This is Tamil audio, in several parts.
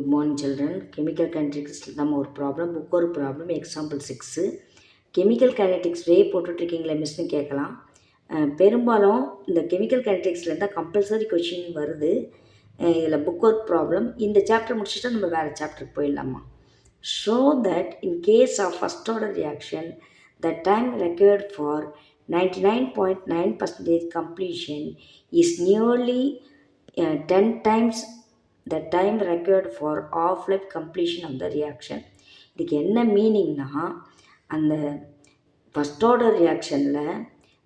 குட் மார்னிங் சில்ட்ரன் கெமிக்கல் கைனடிக்ஸில் நம்ம ஒரு ப்ராப்ளம் புக் ஒரு problem example six chemical kinetics வே போட்டுட்ருக்கீங்களே மிஸ்னு கேட்கலாம். பெரும்பாலும் இந்த கெமிக்கல் கைனடிக்ஸில் தான் கம்பல்சரி கொஷின் வருது. இதில் புக் ஒர்க் ப்ராப்ளம் இந்த சாப்டர் முடிச்சுட்டா நம்ம வேறு சாப்டருக்கு போயிடலாமா? Show that in case of first order reaction the time required for ninety nine point nine percentage completion is nearly ten times the time required for half life completion of the reaction இதுக்கு என்ன மீனிங்னா அந்த ஃபஸ்ட் ஆர்டர் ரியாக்ஷனில்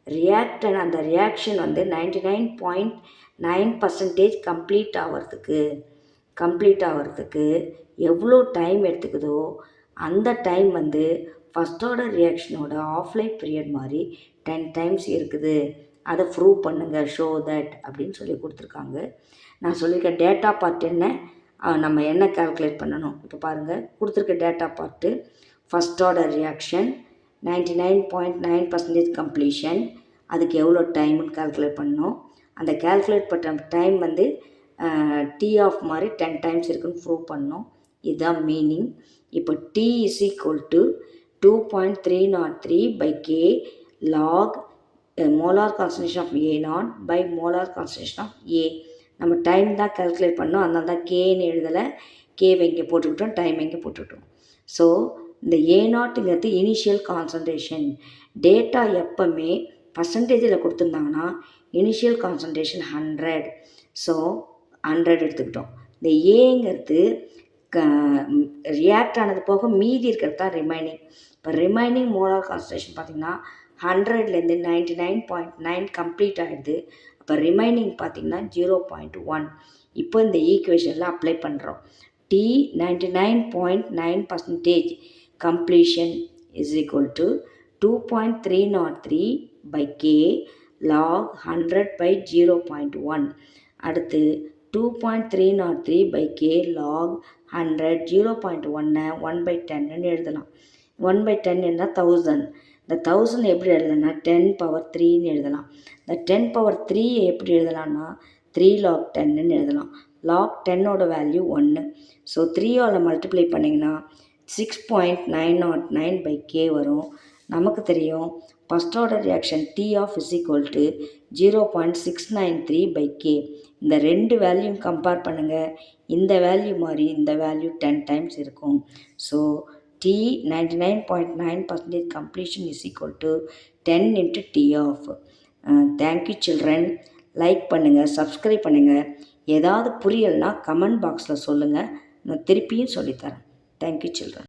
ரியாக்டன் அந்த ரியாக்ஷன் வந்து ninety nine point nine percentage complete ஆகிறதுக்கு கம்ப்ளீட் ஆகிறதுக்கு எவ்வளோ டைம் எடுத்துக்குதோ அந்த டைம் வந்து ஃபஸ்ட் ஆர்டர் ரியாக்ஷனோட ஆஃப்லைன் பீரியட் மாதிரி டென் டைம்ஸ் இருக்குது. அதை ப்ரூவ் பண்ணுங்கள் ஷோ தட் அப்படின்னு சொல்லி கொடுத்துருக்காங்க. நான் சொல்லியிருக்க டேட்டா பார்ட் என்ன நம்ம என்ன கால்குலேட் பண்ணணும்? இப்போ பாருங்கள் கொடுத்துருக்க data part first order reaction ninety nine point nine percentage completion அதுக்கு எவ்வளோ டைம்னு கால்குலேட் பண்ணணும். அந்த கால்குலேட் பண்ணுற டைம் வந்து டி ஆஃப் மாதிரி டென் டைம்ஸ் இருக்குன்னு ப்ரூவ் பண்ணோம் இதுதான் மீனிங் இப்போ T is equal to two point three naught three by K log molar concentration of A naught by molar concentration of A நம்ம டைம் தான் கல்குலேட் பண்ணோம். அதனால தான் கேன்னு எழுதலை. கேவை இங்கே போட்டுக்கிட்டோம் டைம் இங்கே போட்டுக்கிட்டோம் ஸோ இந்த ஏ நாட்டுங்கிறது இனிஷியல் கான்சன்ட்ரேஷன் டேட்டா எப்போவுமே பர்சன்டேஜில் கொடுத்துருந்தாங்கன்னா initial concentration hundred so hundred எடுத்துக்கிட்டோம். இந்த ஏங்கிறது க ரியாக்ட் ஆனது போக மீதி இருக்கிறது தான் ரிமைனிங் இப்போ ரிமைனிங் மோலார் கான்சன்ட்ரேஷன் பார்த்திங்கன்னா ஹண்ட்ரட்லேருந்து ninety nine point nine complete ஆகிடுது அப்போ ரிமைனிங் பார்த்திங்கன்னா ஜீரோ பாயிண்ட் ஒன் இப்போ இந்த ஈக்குவேஷனில் அப்ளை பண்ணுறோம் T ninety nine point nine percentage completion is equal to two point three naught three by K log hundred by zero point one அடுத்து two point three naught three by K log hundred zero point ஒன்னை ஒன் பை டென்னு எழுதலாம். ஒன் பை டென் என்ன தௌசண்ட் இந்த தௌசண்ட் எப்படி எழுதலாம்னா டென் பவர் த்ரீன்னு எழுதலாம். இந்த டென் பவர் த்ரீ எப்படி எழுதலாம்னா த்ரீ லாக் டென்னு எழுதலாம். லாக் டென்னோட வேல்யூ ஒன்று ஸோ த்ரீயோட மல்டிப்ளை பண்ணிங்கன்னா six point nine naught nine by K வரும். நமக்கு தெரியும் first order reaction T half is equal to zero point six nine three by K இந்த ரெண்டு வேல்யூம் கம்பேர் பண்ணுங்கள் இந்த வேல்யூ மாதிரி இந்த வேல்யூ டென் டைம்ஸ் இருக்கும். So T ninety nine point nine percentage completion is equal to ten into T half thank you children like பண்ணுங்கள் சப்ஸ்கிரைப் பண்ணுங்கள் ஏதாவது புரியலைன்னா கமெண்ட் பாக்ஸில் சொல்லுங்கள் நான் திருப்பியும் சொல்லித்தரேன் தேங்க்யூ சில்ட்ரன்